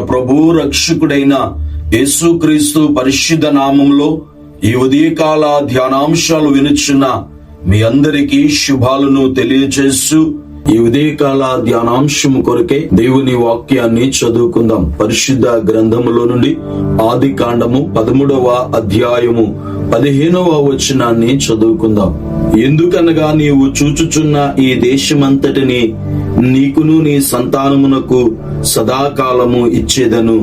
మన ప్రభు రక్షకుడైన యేసుక్రీస్తు పరిశుద్ధ నామంలో ఈ ఉదయకాల ధ్యానాంశాలు వినుచున్న మీ అందరికీ శుభాలను తెలియజేస్తూ ఈ ఉదయకాల ధ్యానాంశం కొరకే దేవుని వాక్యాన్ని చదువుకుందాం. పరిశుద్ధ గ్రంథములో నుండి ఆది కాండము పదమూడవ అధ్యాయము పదిహేనవ వచనాన్ని చదువుకుందాం. ఎందుకనగా నీవు చూచుచున్న ఈ దేశమంతటిని నీకును నీ సంతానమునకు సదాకాలము ఇచ్చేదను.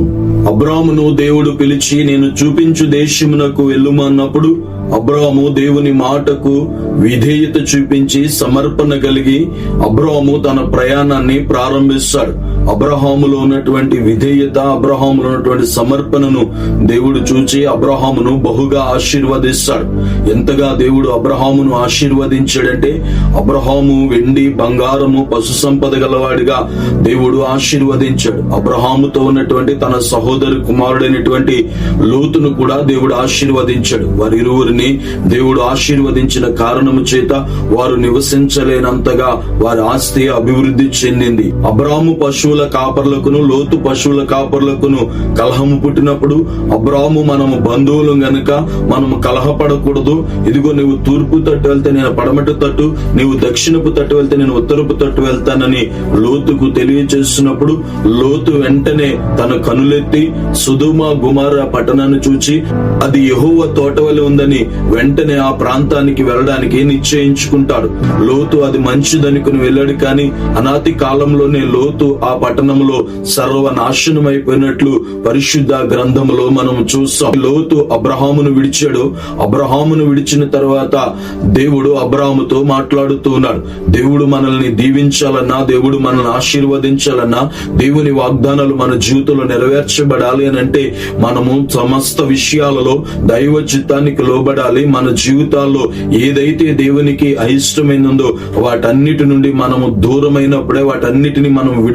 అబ్రామును దేవుడు పిలిచి నేను చూపించు దేశమునకు వెళ్ళుమన్నప్పుడు అబ్రాము దేవుని మాటకు విధేయత చూపించి సమర్పణ కలిగి అబ్రాము తన ప్రయాణాన్ని ప్రారంభిస్తాడు. అబ్రహాములో ఉన్నటువంటి విధేయత అబ్రహాములో ఉన్నటువంటి సమర్పణను దేవుడు చూచి అబ్రహామును బహుగా ఆశీర్వదిస్తాడు. ఎంతగా దేవుడు అబ్రహామును ఆశీర్వదించాడంటే అబ్రహాము వెండి బంగారము పశు సంపద గలవాడిగా దేవుడు ఆశీర్వదించాడు. అబ్రహాముతో ఉన్నటువంటి తన సహోదరు కుమారుడైనటువంటి లోతును కూడా దేవుడు ఆశీర్వదించాడు. వారి ఇరువురిని దేవుడు ఆశీర్వదించిన కారణము చేత వారు నివసించలేనంతగా వారి ఆస్తి అభివృద్ధి చెందింది. అబ్రాహము పశువుల పశువుల కాపర్లకును లోతు పశువుల కాపర్లకును కలహము పుట్టినప్పుడు అబ్రాము మనము బంధువులు గనుక మనము కలహపడకూడదు. ఇదిగో నువ్వు తూర్పు తట్టు వెళ్తే నేను పడమటి తట్టు నీవు దక్షిణపు తట్టు వెళ్తే నేను ఉత్తరపు తట్టు వెళ్తానని లోతుకు తెలియచేస్తున్నప్పుడు లోతు వెంటనే తన కనులెత్తి సుధుమ గుమార పట్టణాన్ని చూచి అది యహోవ తోటవలి ఉందని వెంటనే ఆ ప్రాంతానికి వెళ్ళడానికి నిశ్చయించుకుంటాడు. లోతు అది మంచిదనుకుని వెళ్ళాడు కానీ అనాతి కాలంలోనే లోతు ఆ పట్టణంలో సర్వనాశనమైపోయినట్లు పరిశుద్ధ గ్రంథములో మనం చూస్తాం. లోతు అబ్రహామును విడిచాడు. అబ్రహామును విడిచిన తర్వాత దేవుడు అబ్రహాముతో మాట్లాడుతూ ఉన్నాడు. దేవుడు మనల్ని దీవించాలన్నా దేవుడు మనల్ని ఆశీర్వదించాలన్నా దేవుని వాగ్దానాలు మన జీవితంలో నెరవేర్చబడాలి అని అంటే మనము సమస్త విషయాలలో దైవ చిత్తానికి లోబడాలి. మన జీవితాల్లో ఏదైతే దేవునికి అయిష్టమైందో వాటన్నిటి నుండి మనము దూరమైనప్పుడే వాటన్నిటిని మనం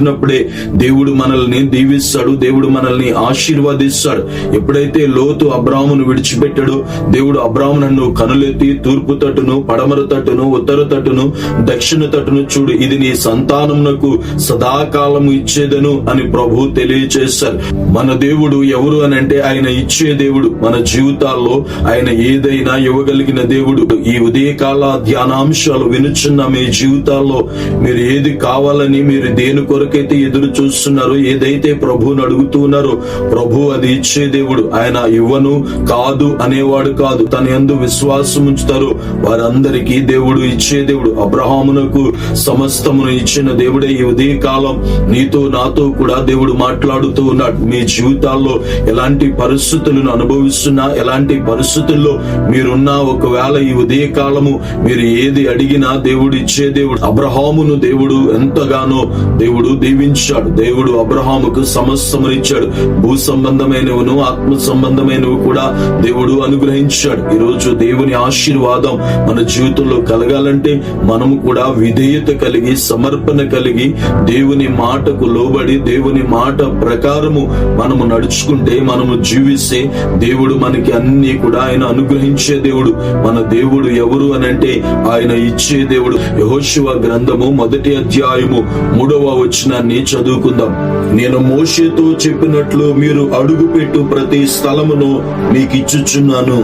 పెట్టినప్పుడే దేవుడు మనల్ని దీవిస్తాడు దేవుడు మనల్ని ఆశీర్వదిస్తాడు. ఎప్పుడైతే లోతు అబ్రామును విడిచిపెట్టాడో దేవుడు అబ్రాము కనులెత్తి తూర్పు తట్టును పడమర తట్టును ఉత్తర తట్టును దక్షిణ తట్టును చూడు ఇది నీ సంతానమునకు సదాకాలము ఇచ్చేదను అని ప్రభు తెలియచేస్తారు మన దేవుడు ఎవరు అని అంటే ఆయన ఇచ్చే దేవుడు మన జీవితాల్లో ఆయన ఏదైనా ఇవ్వగలిగిన దేవుడు. ఈ ఉదయకాల ధ్యానాంశాలు వినుచున్న మీ జీవితాల్లో మీరు ఏది కావాలని మీరు దేని కొరకైతే ఎదురు చూస్తున్నారో ఏదైతే ప్రభువుని అడుగుతున్నారో ప్రభు అది ఇచ్చే దేవుడు. ఆయన ఇవ్వను కాదు అనేవాడు కాదు. తన ఎందు విశ్వాసం ఉంచుతారు. వారందరికీ దేవుడు ఇచ్చే దేవుడు. అబ్రహామునకు సమస్తమును ఇచ్చిన దేవుడే ఈ ఉదయ కాలం నీతో నాతో కూడా దేవుడు మాట్లాడుతూ ఉన్నాడు. మీ జీవితాల్లో ఎలాంటి పరిస్థితులను అనుభవిస్తున్నా ఎలాంటి పరిస్థితుల్లో మీరున్నా ఒకవేళ ఈ ఉదయ కాలము మీరు ఏది అడిగినా దేవుడు ఇచ్చే దేవుడు. అబ్రహామును దేవుడు ఎంతగానో దేవుడు దేవుడు దీవించాడు. దేవుడు అబ్రహాముకు సమస్తమునిచ్చాడు. భూ సంబంధమైనవును ఆత్మ సంబంధమైనవి కూడా దేవుడు అనుగ్రహించాడు. ఈరోజు దేవుని ఆశీర్వాదం మన జీవితంలో కలగాలంటే మనము కూడా విధేయత కలిగి సమర్పణ కలిగి దేవుని మాటకు లోబడి దేవుని మాట ప్రకారము మనము నడుచుకుంటే మనము జీవిస్తే దేవుడు మనకి అన్ని కూడా ఆయన అనుగ్రహించే దేవుడు. మన దేవుడు ఎవరు అని అంటే ఆయన ఇచ్చే దేవుడు. యహోశివ గ్రంథము మొదటి అధ్యాయము మూడవ వచ్చి వచనాన్ని చదువుకుందాం. నేను మోషేతో చెప్పినట్లు మీరు అడుగుపెట్టు ప్రతి స్థలమును మీకు ఇచ్చుచున్నాను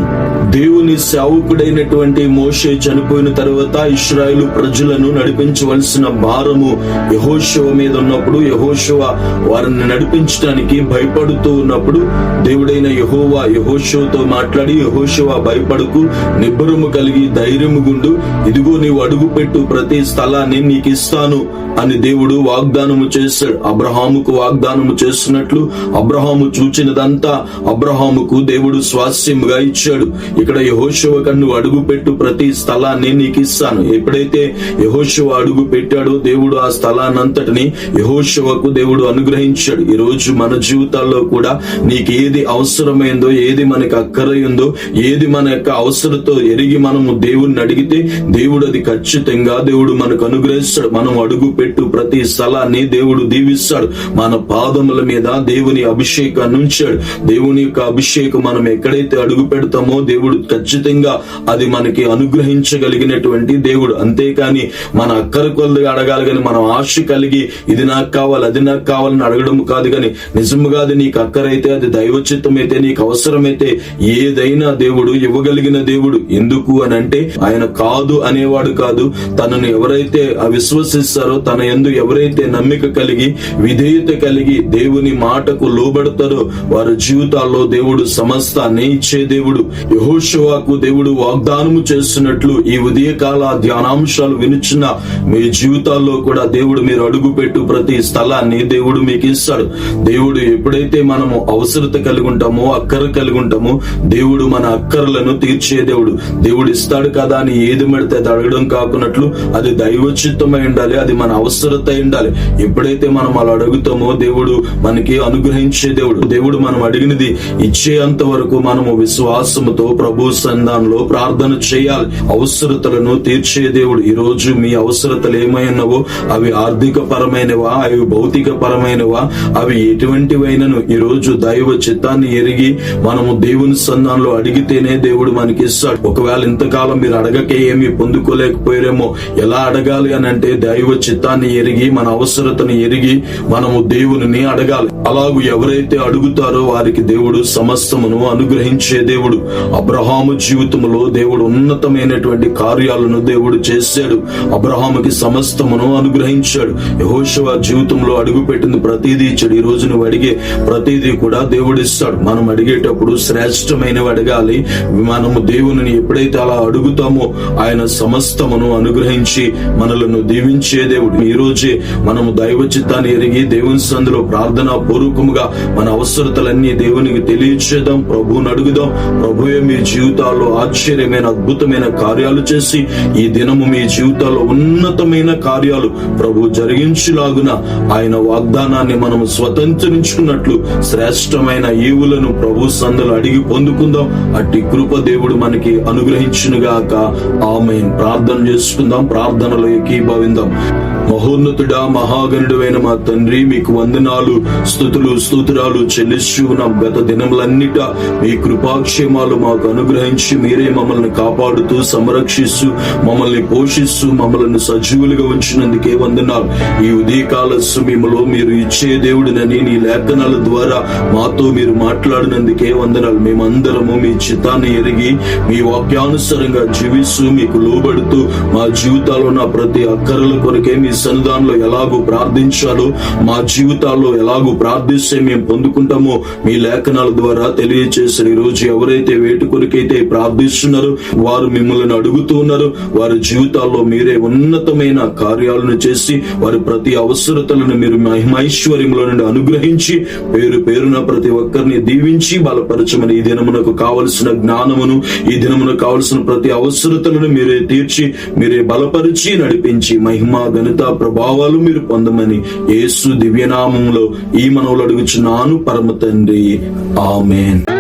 దేవుని సేవకుడైనటువంటి మోషే చనిపోయిన తర్వాత ఇస్రాయేలు ప్రజలను నడిపించవలసిన భారము యహోశివ మీద ఉన్నప్పుడు యహోశివ వారిని నడిపించడానికి భయపడుతూ ఉన్నప్పుడు దేవుడైన యహోవా యహోశివతో మాట్లాడి యహోశివ భయపడకు నిబ్బరము కలిగి ధైర్యము గుండు ఇదిగో నీవు అడుగుపెట్టు ప్రతి స్థలాన్ని నీకు ఇస్తాను అని దేవుడు వాగ్దానము చేశాడు అబ్రహాముకు వాగ్దానము చేస్తున్నట్లు అబ్రహాము చూచినదంతా అబ్రహాముకు దేవుడు స్వాస్యముగా ఇచ్చాడు. ఇక్కడ యహోశివ కన్ను అడుగు పెట్టు ప్రతి స్థలాన్ని నీకు ఇస్తాను. ఎప్పుడైతే యహోశివ అడుగు పెట్టాడో దేవుడు ఆ స్థలాన్నంతటిని యహోశివకు దేవుడు అనుగ్రహించాడు. ఈ రోజు మన జీవితాల్లో కూడా నీకు ఏది అవసరమైందో ఏది మనకు అక్కరయుందో ఏది మన యొక్క అవసరతో ఎరిగి మనము దేవుణ్ణి అడిగితే దేవుడు అది ఖచ్చితంగా దేవుడు మనకు అనుగ్రహిస్తాడు. మనం అడుగు పెట్టు ప్రతి స్థలాన్ని స్థలాన్ని దేవుడు దీవిస్తాడు. మన పాదముల మీద దేవుని అభిషేకాన్ని ఉంచాడు. దేవుని యొక్క అభిషేకం మనం ఎక్కడైతే అడుగు పెడతామో దేవుడు ఖచ్చితంగా అది మనకి అనుగ్రహించగలిగినటువంటి దేవుడు. అంతేకాని మన అక్కర కొలదిగా అడగాలి కానీ మనం ఆశ కలిగి ఇది నాకు కావాలి అది నాకు కావాలని అడగడం కాదు కానీ నిజముగా అది నీకు అక్కరైతే అది దైవచిత్తం అయితే నీకు అవసరమైతే ఏదైనా దేవుడు ఇవ్వగలిగిన దేవుడు. ఎందుకు అని అంటే ఆయన కాదు అనేవాడు కాదు. తనను ఎవరైతే అవిశ్వసిస్తారో తన ఎందు ఎవరైతే నమ్మి నమ్మిక కలిగి విధేయత కలిగి దేవుని మాటకు లోబడతారో వారి జీవితాల్లో దేవుడు సమస్తాన్ని ఇచ్చే దేవుడు. యహోశివాకు దేవుడు వాగ్దానము చేస్తున్నట్లు ఈ ఉదయకాల ధ్యానాంశాలు వినుచున్న మీ జీవితాల్లో కూడా దేవుడు మీరు అడుగు పెట్టు ప్రతి స్థలాన్ని దేవుడు మీకు ఇస్తాడు. దేవుడు ఎప్పుడైతే మనము అవసరత కలిగి ఉంటామో అక్కర కలిగి ఉంటామో దేవుడు మన అక్కరలను తీర్చే దేవుడు. దేవుడు ఇస్తాడు కదా అని ఏది పెడితే అది అడగడం కాకున్నట్లు అది దైవచిత్తమై ఉండాలి అది మన అవసరత ఉండాలి. ఎప్పుడైతే మనం అలా అడుగుతామో దేవుడు మనకి అనుగ్రహించే దేవుడు. దేవుడు మనం అడిగినది ఇచ్చేంత వరకు మనము విశ్వాసముతో ప్రభు సంధానంలో ప్రార్థన చేయాలి. అవసరతలను తీర్చే దేవుడు. ఈ రోజు మీ అవసరతలు ఏమైనవో అవి ఆర్థిక పరమైనవా అవి భౌతిక పరమైనవా అవి ఎటువంటివైనను ఈ రోజు దైవ చిత్తాన్ని ఎరిగి మనము దేవుని సంధానంలో అడిగితేనే దేవుడు మనకి ఇస్తాడు. ఒకవేళ ఇంతకాలం మీరు అడగకే ఏమి పొందుకోలేకపోయారేమో ఎలా అడగాలి అని అంటే దైవ చిత్తాన్ని ఎరిగి మన అవసరం అవసరతను ఎరిగి మనము దేవుని అడగాలి. అలాగూ ఎవరైతే అడుగుతారో వారికి దేవుడు సమస్తమును అనుగ్రహించే దేవుడు. అబ్రహాము జీవితంలో దేవుడు ఉన్నతమైనటువంటి కార్యాలను దేవుడు చేశాడు. అబ్రహాముకి సమస్తమును అనుగ్రహించాడు. యహోశవ జీవితంలో అడుగు పెట్టింది ప్రతిదీ ఇచ్చాడు ఈ రోజు నువ్వు అడిగే ప్రతిదీ కూడా దేవుడు ఇస్తాడు. మనం అడిగేటప్పుడు శ్రేష్టమైనవి అడగాలి. మనము దేవుని ఎప్పుడైతే అలా అడుగుతామో ఆయన సమస్తమును అనుగ్రహించి మనలను దీవించే దేవుడు. ఈ రోజే మనం మనము దైవ చిత్తాన్ని ఎరిగి దేవుని సందులో ప్రార్థన పూర్వకముగా మన అవసరతలన్నీ దేవునికి తెలియచేద్దాం. ప్రభువును అడుగుదాం. ప్రభువే మీ జీవితాల్లో ఆశ్చర్యమైన అద్భుతమైన కార్యాలు చేసి ఈ దినము మీ జీవితాల్లో ఉన్నతమైన కార్యాలు ప్రభు జరిగించులాగున ఆయన వాగ్దానాన్ని మనం స్వతంత్రించుకున్నట్లు శ్రేష్టమైన ఈవులను ప్రభు సందులు అడిగి పొందుకుందాం. అట్టి కృప దేవుడు మనకి అనుగ్రహించునుగాక. ఆమె ప్రార్థన చేసుకుందాం. ప్రార్థనలో ఏకీభవిందాం. మహోన్నతుడా మహాగణుడైన మా తండ్రి మీకు వందనాలు స్థుతులు స్తోత్రాలు చెల్లిస్తూ ఉన్నాం. గత దినములన్నిట మీ కృపాక్షేమాలు మాకు అనుగ్రహించి మీరే మమ్మల్ని కాపాడుతూ సంరక్షిస్తూ మమ్మల్ని పోషిస్తూ మమ్మల్ని సజీవులుగా ఉంచినందుకే వందనాలు. ఈ ఉదయకాల సమయంలో మీరు ఇచ్చే దేవుడినని నీ లేఖనాల ద్వారా మాతో మీరు మాట్లాడినందుకే వందనాలు. మేమందరము మీ చిత్తాన్ని ఎరిగి మీ వాక్యానుసారంగా జీవిస్తూ మీకు లోబడుతూ మా జీవితాల్లో ఉన్న ప్రతి అక్కరల కొరకే మీ సన్నిధానంలో ఎలాగో ప్రార్థించాలో మా జీవితాల్లో ఎలాగో ప్రార్థిస్తే మేము పొందుకుంటామో మీ లేఖనాల ద్వారా తెలియచేశారు ఈ రోజు ఎవరైతే వేటి కొరకైతే ప్రార్థిస్తున్నారో వారు మిమ్మల్ని అడుగుతూ ఉన్నారు. వారి జీవితాల్లో మీరే ఉన్నతమైన కార్యాలను చేసి వారి ప్రతి అవసరతలను మీరు మహిమైశ్వర్యంలో నుండి అనుగ్రహించి పేరు పేరున ప్రతి ఒక్కరిని దీవించి బలపరచమని ఈ దినమునకు కావలసిన జ్ఞానమును ఈ దినమునకు కావలసిన ప్రతి అవసరతలను మీరే తీర్చి మీరే బలపరిచి నడిపించి మహిమ ఘనత ప్రభావాలు మీరు పొందమని యేసు దివ్యనామంలో ఈ మనవులు అడుగుచున్నాను పరమ తండ్రి. ఆమెన్.